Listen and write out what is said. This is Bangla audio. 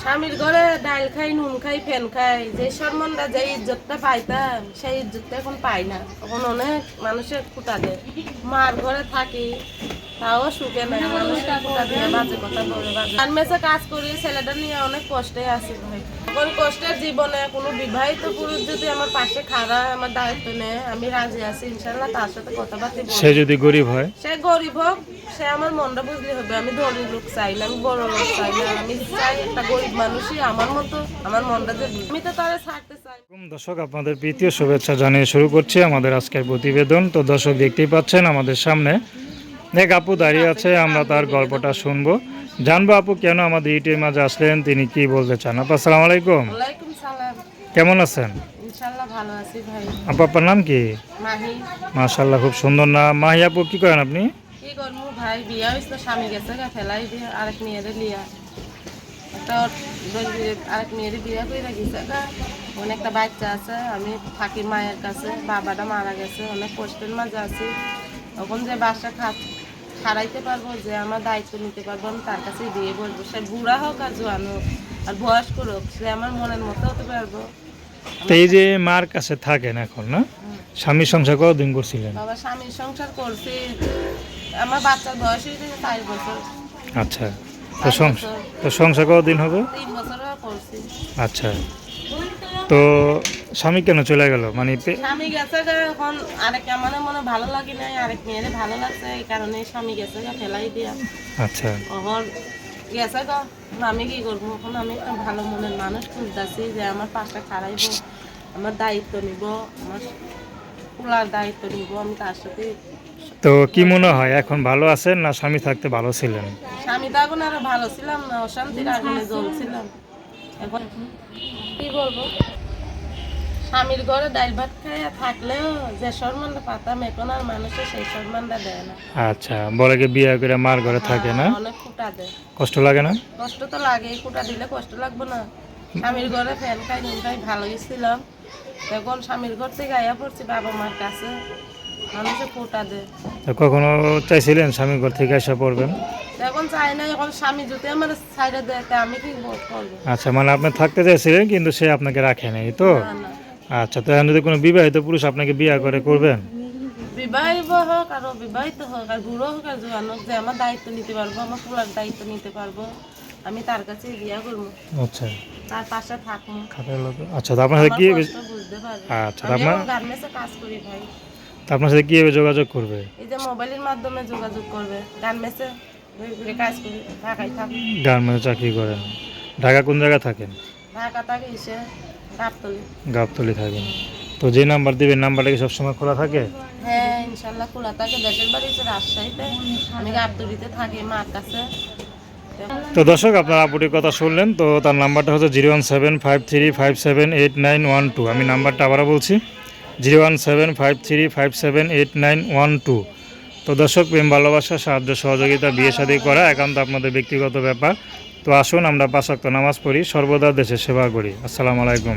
স্বামীর ঘরে ডাল খাই নুন খাই ফ্যান খাই যে সম্মানটা যে ইজ্জতটা পাইতাম সেই ইজ্জতটা এখন পাই না। এখন অনেক মানুষের খুঁটা দেয়। মার ঘরে থাকি তাও সুখে নাই মানুষের খুঁটা দিয়ে বাজে কথা বলে বাজে। গার্মেন্টসে কাজ করি ছেলেটা নিয়ে অনেক কষ্টে আছি ভাই। এখন কষ্টের জীবনে কোনো বিবাহিত পুরুষ যদি আমার পাশে খাড়া আমার দায়িত্ব নেয় আমি রাজি আছি ইনশাল্লাহ তার সাথে কথাবার্তা বলব সে যদি গরিব হয়? সে গরিব হোক সে আমার মনটা বুঝলে হবে আমি ধনী লোক চাই না আমি বড় লোক চাই না আমি চাই একটা গরিব মানুষই আমার মতো আমার মনটা যে আমি তো তারা ছাড়তে চাই। দর্শক আপনাদের প্রীতীয় শুভেচ্ছা জানিয়ে শুরু করছি আমাদের আজকের প্রতিবেদন। তো দর্শক দেখতেই পাচ্ছেন আমাদের সামনে এক আপু দাঁড়িয়ে আছে আমরা তার গল্পটা শুনব। জানব আপু কেন আমাদের ইটের মাঝে আসলেন তিনি কি বলতে চান? আপু আসসালামু আলাইকুম। কেমন আছেন? ইনশাল্লাহ ভালো আছি ভাই। আপু আপনার নাম কি? মাহি। মাশাল্লাহ খুব সুন্দর না মাহি আপু কি করেন আপনি? ভাই বিয়া হয়েছিল স্বামী গেছে গা ফেলাই দিয়ে আরেক মেয়েরে লিয়া একটা আরেক মেয়েরে বিয়া করে গেছে গা। অনেক একটা বাচ্চা আছে আমি থাকি মায়ের কাছে বাবাটা মারা গেছে অনেক কষ্টের মাঝে আছি। তখন যে বাসা খা হারাইতে পারব যে আমার দায়িত্ব নিতে পারব আমি তার কাছে বিয়ে করব। সে বুড়া হোক আর জোয়ান হোক আর বয়স্ক হোক সে আমার মনের মতো হতে পারব। তো এই যে মার কাছে থাকেন এখন না? স্বামী সংসার কতদিন করছিলেন? বাবা স্বামীর সংসার করছি আমার বাচ্চার বয়স হয়েছে চার বছর। আচ্ছা। তো সংসার তো সংসার কতদিন হবে? তিন বছরও করছি। আচ্ছা। তো স্বামী কেন চলে গেল? মানে স্বামী গেছে এখন আরেক আমার মনে ভালো লাগে নাই আরেক মেয়েরে ভালো লাগছে এই কারণে স্বামী গেছে গা ফেলাই দিয়া। আচ্ছা। এখন গেছে গা আমি কি করব? এখন আমি একটা ভালো মনের মানুষ খুঁজতেছি যে আমার পাশটা খারাইব আমার দায়িত্ব নিব আমার কুলার দায়িত্ব নিব আমি তার সাথে তো কি মনে হয় এখন ভালো আছেন না স্বামী থাকতে ভালো ছিলেন? স্বামী এখন আরও ভালো ছিলাম না অশান্তির আগুনে জ্বলছিলাম। এখন কি বলব? স্বামীর ঘরে ডাল ভাত খাইয়া থাকলেও যে সম্মানটা পাতাম এখন আর মানুষের সেই সম্মানটা দেয় না। আচ্ছা বলে কি বিয়ে করে মার ঘরে থাকে না? অনেক খুঁটা দেয়। কষ্ট লাগে না? কষ্ট তো লাগে খুঁটা দিলে কষ্ট লাগবে না। স্বামীর ঘরে ফ্যান খাই নুন খাই ভালো ছিলাম। এখন স্বামীর ঘর থেকে আয়া পড়ছি বাবা মার কাছে। মানুষে দেয়। কখনো চাইছিলেন স্বামী ঘর থেকে এসে পড়বেন? এখন চাই না এখন স্বামী যদি আমার সাইডে দেয় তা আমি কি করব? আচ্ছা মানে আপনি থাকতে চাইছিলেন কিন্তু সে আপনাকে রাখে নাই তো? আচ্ছা তো এখন যদি কোনো বিবাহিত পুরুষ আপনাকে বিয়ে করে করবেন? বিবাহিত হোক আর অবিবাহিত হোক আর বুড়ো হোক আর জোয়ান হোক যে আমার দায়িত্ব নিতে পারব আমার পুরার দায়িত্ব নিতে পারব আমি তার কাছে বিয়া করব। আচ্ছা। তার পাশে থাকব। আচ্ছা আপনার কি আচ্ছা আপনার গার্মেন্টসে কাজ করি ভাই। তো আপনার সাথে কীভাবে যোগাযোগ করবে? এই যে মোবাইলের মাধ্যমে যোগাযোগ করবে। গার্মেন্টসে ঘুরে ঘুরে কাজ করি ঢাকায় থাকি। গার্মেন্টে চাকরি করেন। ঢাকা কোন জায়গায় থাকেন? ঢাকা থাকে এসে গাবতলি। গাবতলি থাকেন। তো যে নাম্বার দিবেন নাম্বারটা কি সবসময় খোলা থাকে? হ্যাঁ ইনশাল্লাহ খোলা থাকে। দেশের বাড়ি হচ্ছে রাজশাহীতে। আমি গাবতলিতে থাকি মার কাছে। তো দর্শক আপনারা আপুটির কথা শুনলেন তো তার নাম্বারটা হচ্ছে zero one seven five three five seven eight nine one two. আমি নাম্বারটা আবারও বলছি। Zero one seven five three five seven eight nine one two. তো দর্শক, প্রেম, ভালোবাসা, সাহায্য, সহযোগিতা, বিয়ে শাদী করা একান্ত আপনাদের ব্যক্তিগত ব্যাপার। তো আসুন, আমরা পাশাক্ত নামাজ পড়ি, সর্বদা দেশে সেবা করি। আসসালামু আলাইকুম।